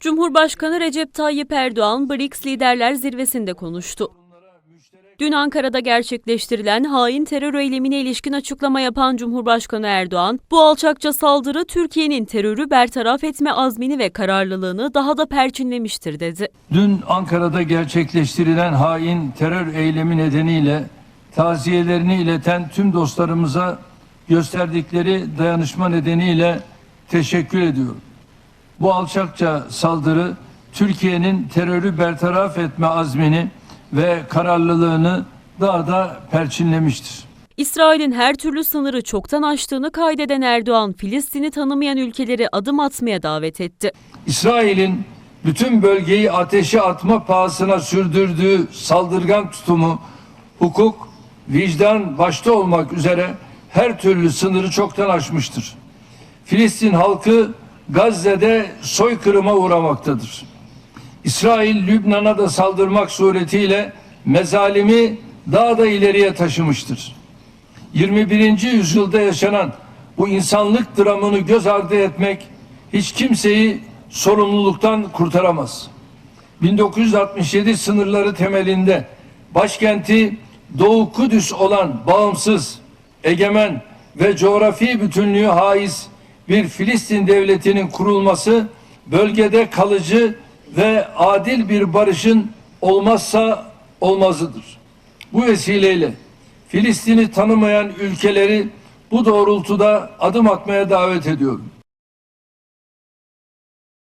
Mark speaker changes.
Speaker 1: Cumhurbaşkanı Recep Tayyip Erdoğan BRICS Liderler Zirvesi'nde konuştu. Dün Ankara'da gerçekleştirilen hain terör eylemine ilişkin açıklama yapan Cumhurbaşkanı Erdoğan, bu alçakça saldırı Türkiye'nin terörü bertaraf etme azmini ve kararlılığını daha da perçinlemiştir dedi.
Speaker 2: Dün Ankara'da gerçekleştirilen hain terör eylemi nedeniyle taziyelerini ileten tüm dostlarımıza gösterdikleri dayanışma nedeniyle teşekkür ediyorum. Bu alçakça saldırı Türkiye'nin terörü bertaraf etme azmini ve kararlılığını daha da perçinlemiştir.
Speaker 1: İsrail'in her türlü sınırı çoktan aştığını kaydeden Erdoğan, Filistin'i tanımayan ülkeleri adım atmaya davet etti.
Speaker 2: İsrail'in bütün bölgeyi ateşe atma pahasına sürdürdüğü saldırgan tutumu, hukuk, vicdan başta olmak üzere her türlü sınırı çoktan aşmıştır. Filistin halkı Gazze'de soykırıma uğramaktadır. İsrail Lübnan'a da saldırmak suretiyle mezalimi daha da ileriye taşımıştır. 21. yüzyılda yaşanan bu insanlık dramını göz ardı etmek hiç kimseyi sorumluluktan kurtaramaz. 1967 sınırları temelinde başkenti Doğu Kudüs olan bağımsız, egemen ve coğrafi bütünlüğü haiz bir Filistin devletinin kurulması bölgede kalıcı ve adil bir barışın olmazsa olmazıdır. Bu vesileyle Filistin'i tanımayan ülkeleri bu doğrultuda adım atmaya davet ediyorum.